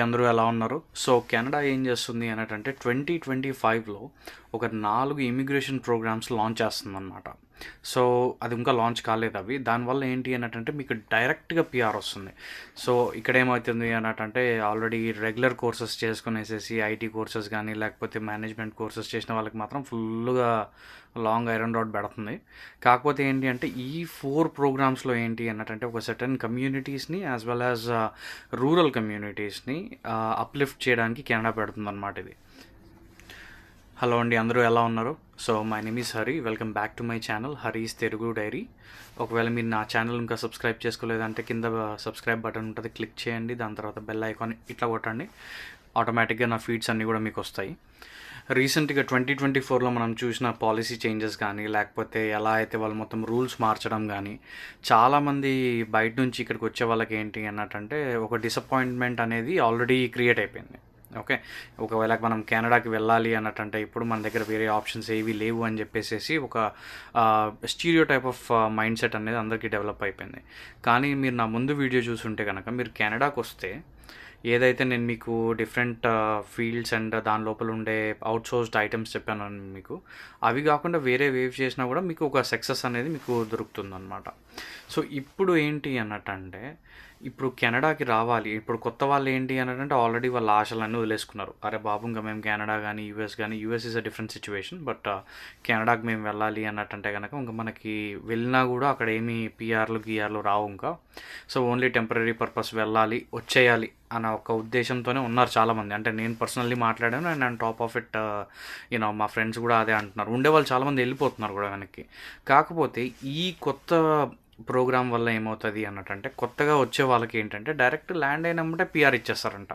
అందరూ ఎలా ఉన్నారు? సో కెనడా ఏం చేస్తుంది అన్నట్టంటే ట్వంటీ ట్వంటీ ఫైవ్లో ఒక నాలుగు ఇమిగ్రేషన్ ప్రోగ్రామ్స్ లాంచ్ చేస్తుందన్నమాట. సో అది ఇంకా లాంచ్ కాలేదు అవి. దానివల్ల ఏంటి అన్నట్టంటే మీకు డైరెక్ట్గా పిఆర్ వస్తుంది. సో ఇక్కడ ఏమవుతుంది అన్నట్టంటే ఆల్రెడీ రెగ్యులర్ కోర్సెస్ చేసుకునేసేసి ఐటీ కోర్సెస్ కానీ లేకపోతే మేనేజ్మెంట్ కోర్సెస్ చేసిన వాళ్ళకి మాత్రం ఫుల్గా లాంగ్ ఐరన్ రాడ్ పెడుతుంది. కాకపోతే ఏంటి అంటే ఈ ఫోర్ ప్రోగ్రామ్స్లో ఏంటి అన్నట్టంటే ఒక సర్టన్ కమ్యూనిటీస్ని యాజ్ వెల్ యాజ్ రూరల్ కమ్యూనిటీస్ని అప్లిఫ్ట్ చేయడానికి కెనడా పెడుతుంది అనమాట ఇది. హలో అండి అందరూ ఎలా ఉన్నారు? So my name is Hari welcome back to my channel Hari's Telugu diary ఒకవేళ మీరు నా ఛానల్ ఇంకా సబ్స్క్రైబ్ చేసుకోలేదంటే కింద సబ్స్క్రైబ్ బటన్ ఉంటుంది క్లిక్ చేయండి. దాని తర్వాత బెల్ ఐకాన్ ఇట్లా కొట్టండి. ఆటోమేటిక్గా నా ఫీడ్స్ అన్నీ కూడా మీకు వస్తాయి. రీసెంట్గా ట్వంటీ ట్వంటీ ఫోర్లో మనం చూసిన పాలసీ చేంజెస్ కానీ లేకపోతే ఎలా అయితే వాళ్ళు మొత్తం రూల్స్ మార్చడం కానీ చాలామంది బయట నుంచి ఇక్కడికి వచ్చే వాళ్ళకి ఏంటి అన్నట్టంటే ఒక డిసప్పాయింట్మెంట్ అనేది ఆల్రెడీ క్రియేట్ అయిపోయింది. ఓకే. ఒకవేళ మనం కెనడాకి వెళ్ళాలి అన్నట్టంటే ఇప్పుడు మన దగ్గర వేరే ఆప్షన్స్ ఏవి లేవు అని చెప్పేసి ఒక stereotype of mindset అనేది అందరికీ డెవలప్ అయిపోయింది. కానీ మీరు నా ముందు వీడియో చూసుంటే కనుక మీరు కెనడాకి వస్తే ఏదైతే నేను మీకు డిఫరెంట్ ఫీల్డ్స్ అండ్ దాని లోపల ఉండే అవుట్సోర్స్డ్ ఐటమ్స్ చెప్పాను మీకు అవి కాకుండా వేరే వేవ్ చేసినా కూడా మీకు ఒక సక్సెస్ అనేది మీకు దొరుకుతుంది అనమాట సో ఇప్పుడు ఏంటి అన్నట్టంటే ఇప్పుడు కెనడాకి రావాలి. ఇప్పుడు కొత్త వాళ్ళు ఏంటి అన్నట్టు ఆల్రెడీ వాళ్ళ ఆశలన్నీ వదిలేసుకున్నారు. అరే బాబు ఇంకా మేము కెనడా కానీ యూఎస్ కానీ US is a different situation but కెనడాకి మేము వెళ్ళాలి అన్నట్టంటే కనుక ఇంకా మనకి వెళ్ళినా కూడా అక్కడ ఏమీ పిఆర్లు గిఆర్లు రావు ఇంకా. సో ఓన్లీ టెంపరీ పర్పస్ వెళ్ళాలి వచ్చేయాలి అన్న ఒక ఉద్దేశంతోనే ఉన్నారు చాలామంది. అంటే నేను పర్సనల్లీ మాట్లాడాను and and top of it you know మా ఫ్రెండ్స్ కూడా అదే అంటున్నారు. ఉండేవాళ్ళు చాలామంది వెళ్ళిపోతున్నారు కూడా వెనక్కి. కాకపోతే ఈ కొత్త ప్రోగ్రామ్ వల్ల ఏమవుతుంది అన్నట్టు అంటే కొత్తగా వచ్చే వాళ్ళకి ఏంటంటే డైరెక్ట్ ల్యాండ్ అయినప్పుడే పిఆర్ ఇచ్చేస్తారంట.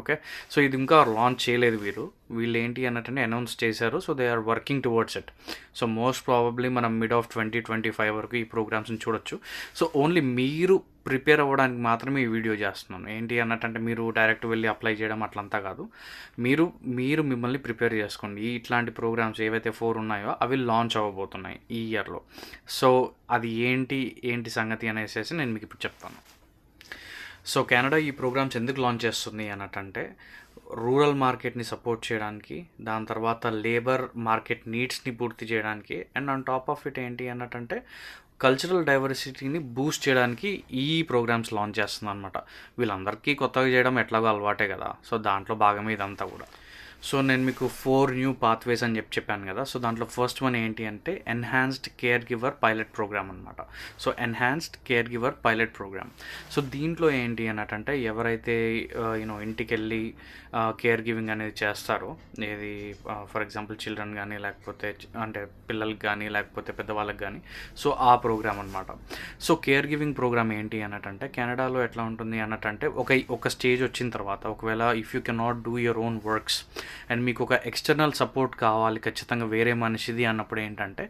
ఓకే? సో ఇది ఇంకా లాంచ్ చేయలేదు వీరు. వీళ్ళు ఏంటి అన్నట్టు అనౌన్స్ చేశారు. So they are working towards it so most probably మనం mid of twenty twenty five వరకు ఈ ప్రోగ్రామ్స్ని చూడొచ్చు. సో ఓన్లీ మీరు ప్రిపేర్ అవ్వడానికి మాత్రమే ఈ వీడియో చేస్తున్నాను. ఏంటి అన్నట్టంటే మీరు డైరెక్ట్ వెళ్ళి అప్లై చేయడం అట్లంతా కాదు. మీరు మీరు మిమ్మల్ని ప్రిపేర్ చేసుకోండి. ఈ ఇట్లాంటి ప్రోగ్రామ్స్ ఏవైతే ఫోర్ ఉన్నాయో అవి లాంచ్ అవ్వబోతున్నాయి ఈ ఇయర్లో సో అది ఏంటి ఏంటి సంగతి అనేసి నేను మీకు ఇప్పుడు చెప్తాను. సో కెనడా ఈ ప్రోగ్రామ్స్ ఎందుకు లాంచ్ చేస్తుంది అన్నట్టంటే రూరల్ మార్కెట్ని సపోర్ట్ చేయడానికి దాని తర్వాత లేబర్ మార్కెట్ నీడ్స్ని పూర్తి చేయడానికి and on top of it ఏంటి అన్నట్టంటే కల్చరల్ డైవర్సిటీని బూస్ట్ చేయడానికి ఈ ప్రోగ్రామ్స్ లాంచ్ చేస్తుంది అనమాట వీళ్ళందరికీ కొత్తగా చేయడం ఎట్లాగో అలవాటే కదా. సో దాంట్లో భాగమే ఇదంతా కూడా. సో నేను మీకు ఫోర్ న్యూ పాత్వేస్ అని చెప్పి చెప్పాను కదా. సో దాంట్లో ఫస్ట్ వన్ ఏంటి అంటే enhanced care giver pilot programme అనమాట so enhanced caregiver pilot programme so దీంట్లో ఏంటి అన్నట్టంటే ఎవరైతే యూనో ఇంటికి వెళ్ళి కేర్ గివింగ్ అనేది చేస్తారో ఏది ఫర్ ఎగ్జాంపుల్ చిల్డ్రన్ కానీ లేకపోతే అంటే పిల్లలకి కానీ లేకపోతే పెద్దవాళ్ళకి కానీ సో ఆ ప్రోగ్రామ్ అనమాట సో కేర్ గివింగ్ ప్రోగ్రామ్ ఏంటి అన్నట్టంటే కెనడాలో ఎట్లా ఉంటుంది అన్నట్టంటే ఒక ఒక స్టేజ్ వచ్చిన తర్వాత ఒకవేళ if you cannot not do your own works and మీకు ఒక ఎక్స్టర్నల్ సపోర్ట్ కావాలి ఖచ్చితంగా వేరే మనిషిది అన్నప్పుడు ఏంటంటే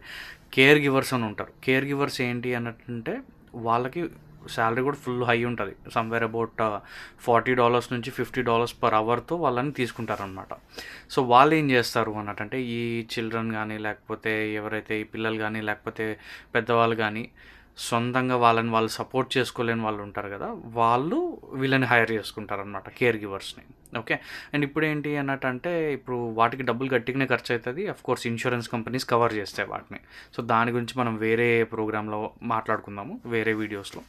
కేర్ గివర్స్ అని ఉంటారు. కేర్ గివర్స్ ఏంటి అన్నట్టుంటే వాళ్ళకి శాలరీ కూడా ఫుల్ హై ఉంటుంది. సమ్వేర్ అబౌట్ ఫార్టీ డాలర్స్ నుంచి ఫిఫ్టీ డాలర్స్ పర్ అవర్తో వాళ్ళని తీసుకుంటారనమాట సో వాళ్ళు ఏం చేస్తారు అన్నట్టంటే ఈ చిల్డ్రన్ కానీ లేకపోతే ఎవరైతే ఈ పిల్లలు కానీ లేకపోతే పెద్దవాళ్ళు కానీ సొంతంగా వాళ్ళని వాళ్ళు సపోర్ట్ చేసుకోలేని వాళ్ళు ఉంటారు కదా వాళ్ళు వీళ్ళని హైర్ చేసుకుంటారనమాట కేర్ గివర్స్ని. ఓకే. అండ్ ఇప్పుడు ఏంటి అన్నట్టు అంటే ఇప్పుడు వాటికి డబ్బులు గట్టిగానే ఖర్చు అవుతుంది of course insurance companies cover చేస్తాయి వాటిని. సో దాని గురించి మనం వేరే ప్రోగ్రాంలో మాట్లాడుకుందాము వేరే వీడియోస్లో.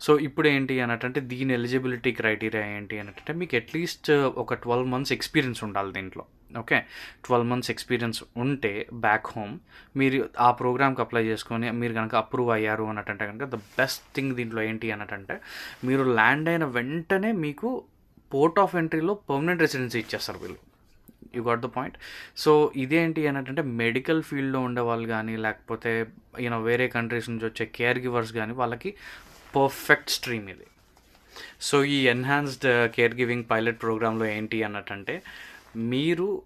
సో ఇప్పుడు ఏంటి అన్నట్టంటే దీని ఎలిజిబిలిటీ క్రైటీరియా ఏంటి అన్నట్టు మీకు అట్లీస్ట్ ఒక ట్వెల్వ్ మంత్స్ ఎక్స్పీరియన్స్ ఉండాలి దీంట్లో. ఓకే. ట్వెల్వ్ మంత్స్ ఎక్స్పీరియన్స్ ఉంటే బ్యాక్ హోమ్ మీరు ఆ ప్రోగ్రామ్కి అప్లై చేసుకొని మీరు కనుక అప్రూవ్ అయ్యారు అన్నట్టంటే కనుక ద బెస్ట్ థింగ్ దీంట్లో ఏంటి అన్నట్టంటే మీరు ల్యాండ్ అయిన వెంటనే మీకు పోర్ట్ ఆఫ్ ఎంట్రీలో పర్మనెంట్ రెసిడెన్సీ ఇచ్చేస్తారు వీళ్ళు. You got the point so ఇదేంటి అన్నట్టంటే మెడికల్ ఫీల్డ్లో ఉండే వాళ్ళు కానీ లేకపోతే యూనో వేరే కంట్రీస్ నుంచి వచ్చే కేర్ గివర్స్ కానీ వాళ్ళకి పర్ఫెక్ట్ స్ట్రీమ్ ఇది. సో ఈ ఎన్హాన్స్డ్ కేర్ గివింగ్ పైలట్ ప్రోగ్రాంలో ఏంటి అన్నట్టంటే మీరు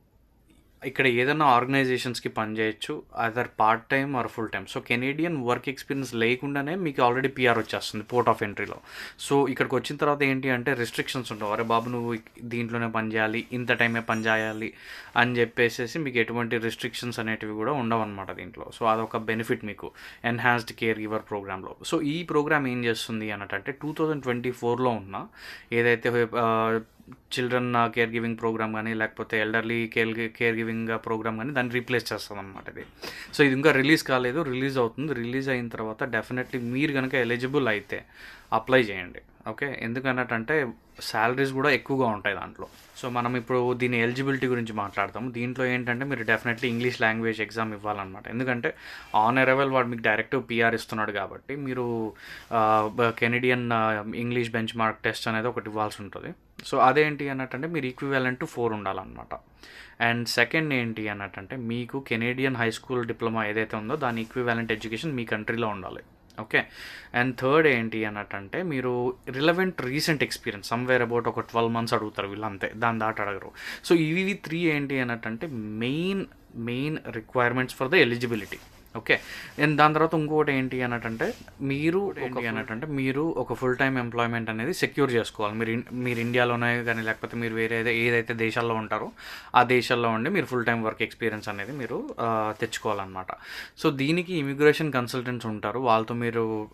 ఇక్కడ ఏదైనా ఆర్గనైజేషన్స్కి పనిచేయచ్చు other part time or full time so Canadian work experience లేకుండానే మీకు ఆల్రెడీ పిఆర్ వచ్చేస్తుంది పోర్ట్ ఆఫ్ ఎంట్రీలో సో ఇక్కడికి వచ్చిన తర్వాత ఏంటి అంటే రిస్ట్రిక్షన్స్ ఉండవు అరే బాబు నువ్వు దీంట్లోనే పని చేయాలి ఇంత టైమే పని చేయాలి అని చెప్పేసి మీకు ఎటువంటి రిస్ట్రిక్షన్స్ అనేటివి కూడా ఉండవు అనమాట దీంట్లో. సో అదొక బెనిఫిట్ మీకు. ఎన్హాన్స్డ్ కేర్ గివర్ ప్రోగ్రాంలో. సో ఈ ప్రోగ్రామ్ ఏం చేస్తుంది అన్నట్టు టూ థౌజండ్ ట్వంటీ ఫోర్లో ఉన్న ఏదైతే చిల్డ్రన్ కేర్ గివింగ్ ప్రోగ్రామ్ కానీ లేకపోతే elderly care care giving program కానీ దాన్ని రీప్లేస్ చేస్తుంది అనమాట ఇది. సో ఇది ఇంకా రిలీజ్ కాలేదు రిలీజ్ అవుతుంది. రిలీజ్ అయిన తర్వాత డెఫినెట్లీ మీరు కనుక ఎలిజిబుల్ అయితే అప్లై చేయండి. ఓకే? ఎందుకన్నట్టంటే శాలరీస్ కూడా ఎక్కువగా ఉంటాయి దాంట్లో. సో మనం ఇప్పుడు దీని ఎలిజిబిలిటీ గురించి మాట్లాడతాము. దీంట్లో ఏంటంటే మీరు డెఫినెట్లీ ఇంగ్లీష్ లాంగ్వేజ్ ఎగ్జామ్ ఇవ్వాలన్నమాట. ఎందుకంటే ఆన్ అరైవల్ వాడు మీకు డైరెక్ట్ పిఆర్ ఇస్తున్నాడు కాబట్టి మీరు Canadian English benchmark test అనేది ఒకటి ఇవ్వాల్సి ఉంటుంది. సో అదేంటి అన్నట్టంటే మీరు ఈక్వివాలెంట్ టు ఫోర్ ఉండాలన్నమాట. అండ్ సెకండ్ ఏంటి అన్నట్టంటే మీకు కెనేడియన్ హై స్కూల్ డిప్లొమా ఏదైతే ఉందో దాని ఈక్వివాలెంట్ ఎడ్యుకేషన్ మీ కంట్రీలో ఉండాలి. ఓకే అండ్ థర్డ్ ఏంటి అన్నట్టంటే మీరు relevant recent experience somewhere about ఒక ట్వెల్వ్ మంత్స్ అడుగుతారు వీళ్ళు అంతే దాని దాటి అడగరు. సో ఇవి త్రీ ఏంటి అన్నట్టంటే main main requirements for the eligibility okay. And దాని తర్వాత ఇంకొకటి ఏంటి అన్నట్టంటే మీరు ఏంటి అన్నట్టంటే మీరు ఒక ఫుల్ టైం ఎంప్లాయ్మెంట్ అనేది సెక్యూర్ చేసుకోవాలి. మీరు మీరు ఇండియాలోనే కానీ లేకపోతే మీరు వేరే ఏదై- ఏదైతే దేశాల్లో ఉంటారో ఆ దేశాల్లో ఉండి మీరు ఫుల్ టైం వర్క్ ఎక్స్పీరియన్స్ అనేది మీరు తెచ్చుకోవాలన్నమాట. సో దీనికి ఇమిగ్రేషన్ కన్సల్టెంట్స్ ఉంటారు. వాళ్ళతో మీరు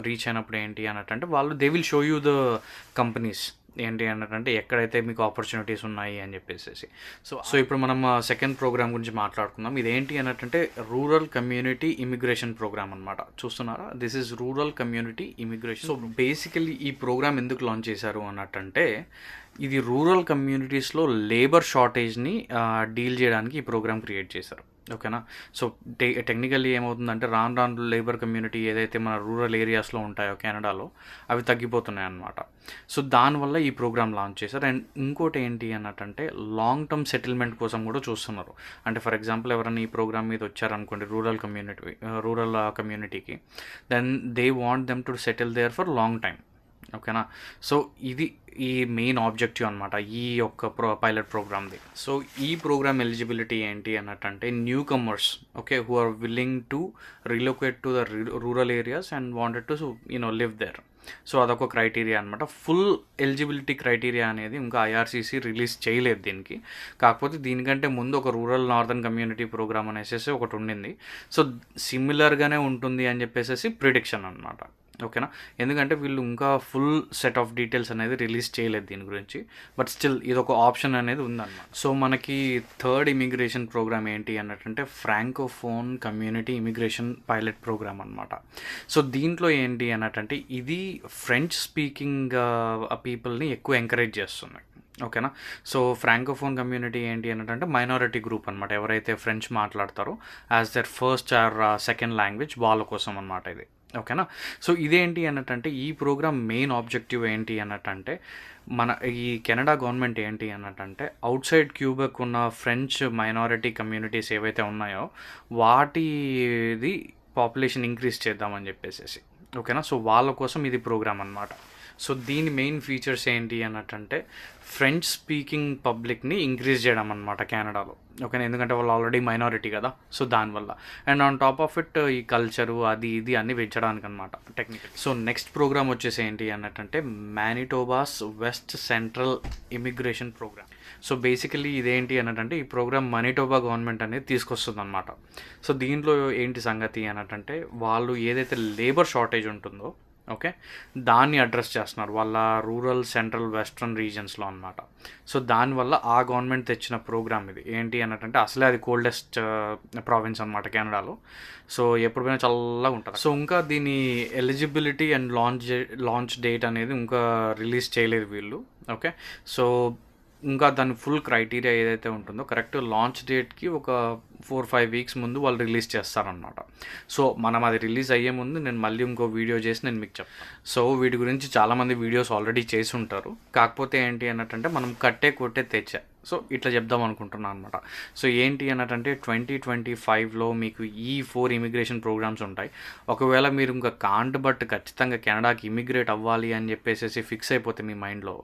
రీచ్ అయినప్పుడు ఏంటి అన్నట్టంటే వాళ్ళు they will show you the companies ఏంటి అన్నట్టంటే ఎక్కడైతే మీకు ఆపర్చునిటీస్ ఉన్నాయి అని చెప్పేసి సో సో ఇప్పుడు మనం సెకండ్ ప్రోగ్రామ్ గురించి మాట్లాడుకుందాం. ఇదేంటి అన్నట్టంటే రూరల్ కమ్యూనిటీ ఇమిగ్రేషన్ ప్రోగ్రామ్ అనమాట చూస్తున్నారా? This is rural community immigration so basically ఈ ప్రోగ్రామ్ ఎందుకు లాంచ్ చేశారు అన్నట్టంటే ఇది రూరల్ కమ్యూనిటీస్లో లేబర్ షార్టేజ్ని డీల్ చేయడానికి ఈ ప్రోగ్రామ్ క్రియేట్ చేశారు. ఓకేనా? సో టె టెక్నికల్లీ ఏమవుతుందంటే రాను రాను లేబర్ కమ్యూనిటీ ఏదైతే మన రూరల్ ఏరియాస్లో ఉంటాయో కెనడాలో అవి తగ్గిపోతున్నాయి అన్నమాట సో దానివల్ల ఈ ప్రోగ్రామ్ లాంచ్ చేశారు. అండ్ ఇంకోటి ఏంటి అన్నట్టంటే లాంగ్ టర్మ్ సెటిల్మెంట్ కోసం కూడా చూస్తున్నారు. అంటే ఫర్ ఎగ్జాంపుల్ ఎవరైనా ఈ ప్రోగ్రామ్ మీద వచ్చారనుకోండి రూరల్ కమ్యూనిటీ రూరల్ కమ్యూనిటీకి then they want them to settle there for long time ఓకేనా? సో ఇది ఈ మెయిన్ ఆబ్జెక్టివ్ అనమాట ఈ యొక్క ప్రో పైలట్ ప్రోగ్రామ్ది సో ఈ ప్రోగ్రామ్ ఎలిజిబిలిటీ ఏంటి అన్నట్టంటే newcomers okay who are willing to relocate to the rural areas and wanted to you know live there so అదొక క్రైటీరియా అనమాట ఫుల్ ఎలిజిబిలిటీ క్రైటీరియా అనేది ఇంకా ఐఆర్సీసీ రిలీజ్ చేయలేదు దీనికి. కాకపోతే దీనికంటే ముందు ఒక రూరల్ నార్దర్న్ కమ్యూనిటీ ప్రోగ్రామ్ అనేసి ఒకటి ఉండింది. సో సిమిలర్గానే ఉంటుంది అని చెప్పేసి ప్రిడిక్షన్ అనమాట ఓకేనా? ఎందుకంటే వీళ్ళు ఇంకా ఫుల్ సెట్ ఆఫ్ డీటెయిల్స్ అనేది రిలీజ్ చేయలేదు దీని గురించి. బట్ స్టిల్ ఇది ఒక ఆప్షన్ అనేది ఉందన్నమాట. సో మనకి థర్డ్ ఇమిగ్రేషన్ ప్రోగ్రామ్ ఏంటి అన్నట్టంటే francophone community immigration pilot program అనమాట సో దీంట్లో ఏంటి అన్నట్టంటే ఇది ఫ్రెంచ్ స్పీకింగ్ పీపుల్ని ఎక్కువ ఎంకరేజ్ చేస్తుంది. ఓకేనా? సో ఫ్రాంకోఫోన్ కమ్యూనిటీ ఏంటి అన్నట్టు మైనారిటీ గ్రూప్ అనమాట ఎవరైతే ఫ్రెంచ్ మాట్లాడతారో as their first or second language వాళ్ళ కోసం అనమాట ఇది. ఓకేనా? సో ఇదేంటి అన్నట్టంటే ఈ ప్రోగ్రామ్ మెయిన్ ఆబ్జెక్టివ్ ఏంటి అన్నట్టంటే మన ఈ కెనడా గవర్నమెంట్ ఏంటి అన్నట్టంటే అవుట్ సైడ్ క్యూబెక్ ఉన్న ఫ్రెంచ్ మైనారిటీ కమ్యూనిటీస్ ఏవైతే ఉన్నాయో వాటిది పాపులేషన్ ఇంక్రీజ్ చేద్దామని చెప్పేసి ఓకేనా? సో వాళ్ళ కోసం ఇది ప్రోగ్రామ్ అనమాట సో దీని మెయిన్ ఫీచర్స్ ఏంటి అన్నట్టంటే ఫ్రెంచ్ స్పీకింగ్ పబ్లిక్ని ఇంక్రీజ్ చేయడం అనమాట కెనడాలో. ఓకేనా? ఎందుకంటే వాళ్ళు ఆల్రెడీ మైనారిటీ కదా సో దానివల్ల. And on top of it ఈ కల్చరు అది ఇది అన్ని పెంచడానికి అనమాట టెక్నిక్ సో నెక్స్ట్ ప్రోగ్రామ్ వచ్చేసి ఏంటి అన్నట్టంటే Manitoba's west central immigration program so basically ఇదేంటి అన్నట్టంటే ఈ ప్రోగ్రామ్ మనిటోబా గవర్నమెంట్ అనేది తీసుకొస్తుంది అనమాట సో దీంట్లో ఏంటి సంగతి అన్నట్టంటే వాళ్ళు ఏదైతే లేబర్ షార్టేజ్ ఉంటుందో ఓకే? దాన్ని అడ్రస్ చేస్తున్నారు. వాళ్ళ రూరల్ సెంట్రల్ వెస్ట్రన్ రీజన్స్లో అనమాట సో దానివల్ల ఆ గవర్నమెంట్ తెచ్చిన ప్రోగ్రామ్ ఇది. ఏంటి అన్నట్టంటే అసలే అది కోల్డెస్ట్ ప్రావిన్స్ అనమాట కెనడాలో. సో ఎప్పుడు పోయినా చల్లగా ఉంటుంది సో ఇంకా దీని eligibility and launch launch date అనేది ఇంకా రిలీజ్ చేయలేదు వీళ్ళు. ఓకే? సో ఇంకా దాని ఫుల్ క్రైటీరియా ఏదైతే ఉంటుందో కరెక్ట్ లాంచ్ డేట్కి ఒక ఫోర్ ఫైవ్ వీక్స్ ముందు వాళ్ళు రిలీజ్ చేస్తారనమాట సో మనం అది రిలీజ్ అయ్యే ముందు నేను మళ్ళీ ఇంకో వీడియో చేసి నేను మీకు చెప్తాను. సో వీటి గురించి చాలామంది వీడియోస్ ఆల్రెడీ చేసి ఉంటారు. కాకపోతే ఏంటి అన్నట్టంటే మనం కట్టే కొట్టే తెచ్చా. సో ఇట్లా చెప్దాం అనుకుంటున్నాను అనమాట సో ఏంటి అన్నట్టంటే ట్వంటీ ట్వంటీ ఫైవ్లో మీకు ఈ ఫోర్ ఇమిగ్రేషన్ ప్రోగ్రామ్స్ ఉంటాయి. ఒకవేళ మీరు ఇంకా కాంట్ బట్ ఖచ్చితంగా కెనడాకి ఇమిగ్రేట్ అవ్వాలి అని చెప్పేసి ఫిక్స్ అయిపోతే మీ మైండ్లో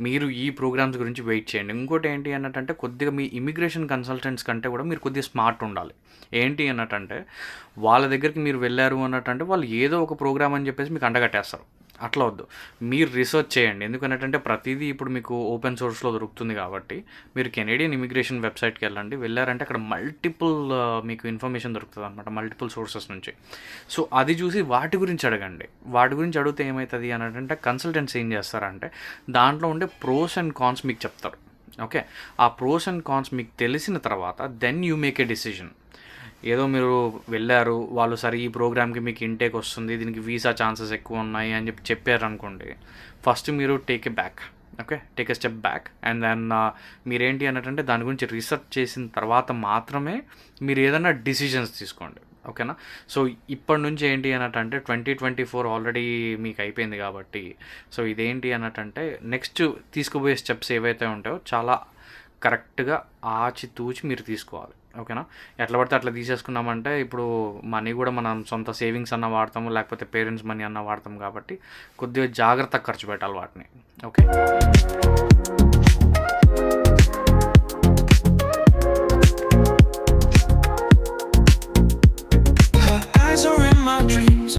మీరు ఈ ప్రోగ్రామ్స్ గురించి వెయిట్ చేయండి. ఇంకోటి ఏంటి అన్నట్టంటే కొద్దిగా మీ ఇమిగ్రేషన్ కన్సల్టెంట్స్ కంటే కూడా మీరు కొద్దిగా స్మార్ట్ ఉండాలి. ఏంటి అన్నట్టంటే వాళ్ళ దగ్గరికి మీరు వెళ్ళారు అన్నట్టంటే వాళ్ళు ఏదో ఒక ప్రోగ్రామ్ అని చెప్పేసి మీకు అండగట్టేస్తారు. అట్లా వద్దు. మీరు రీసెర్చ్ చేయండి. ఎందుకంటే ప్రతిదీ ఇప్పుడు మీకు ఓపెన్ సోర్స్లో దొరుకుతుంది కాబట్టి మీరు కెనేడియన్ ఇమిగ్రేషన్ వెబ్సైట్కి వెళ్ళండి. వెళ్ళారంటే అక్కడ మల్టిపుల్ uh, మీకు ఇన్ఫర్మేషన్ దొరుకుతుంది అనమాట మల్టిపుల్ సోర్సెస్ నుంచి. సో అది చూసి వాటి గురించి అడగండి. వాటి గురించి అడిగితే ఏమవుతుంది అని అంటే కన్సల్టెంట్స్ ఏం చేస్తారంటే దాంట్లో ఉండే ప్రోస్ అండ్ కాన్స్ మీకు చెప్తారు. ఓకే ఆ ప్రోస్ అండ్ కాన్స్ మీకు తెలిసిన తర్వాత then you make a decision ఏదో మీరు వెళ్ళారు వాళ్ళు సరే ఈ ప్రోగ్రామ్కి మీకు ఇంటేక్ వస్తుంది దీనికి వీసా ఛాన్సెస్ ఎక్కువ ఉన్నాయి అని చెప్పి చెప్పారు అనుకోండి ఫస్ట్ మీరు take a back okay take a step back and then మీరేంటి అన్నట్టంటే దాని గురించి రీసెర్చ్ చేసిన తర్వాత మాత్రమే మీరు ఏదైనా డిసిషన్స్ తీసుకోండి ఓకేనా సో ఇప్పటి నుంచి ఏంటి అన్నట్టంటే ట్వంటీ ట్వంటీ ఫోర్ ఆల్రెడీ మీకు అయిపోయింది కాబట్టి సో ఇదేంటి అన్నట్టంటే నెక్స్ట్ తీసుకుపోయే స్టెప్స్ ఏవైతే ఉంటాయో చాలా కరెక్ట్గా ఆచితూచి మీరు తీసుకోవాలి. ఓకేనా? ఎట్లా పడితే అట్లా తీసేసుకున్నామంటే ఇప్పుడు మనీ కూడా మనం సొంత సేవింగ్స్ అన్న వాడతాము లేకపోతే పేరెంట్స్ మనీ అన్న వాడతాం కాబట్టి కొద్దిగా జాగ్రత్తగా ఖర్చు పెట్టాలి వాటిని. ఓకే?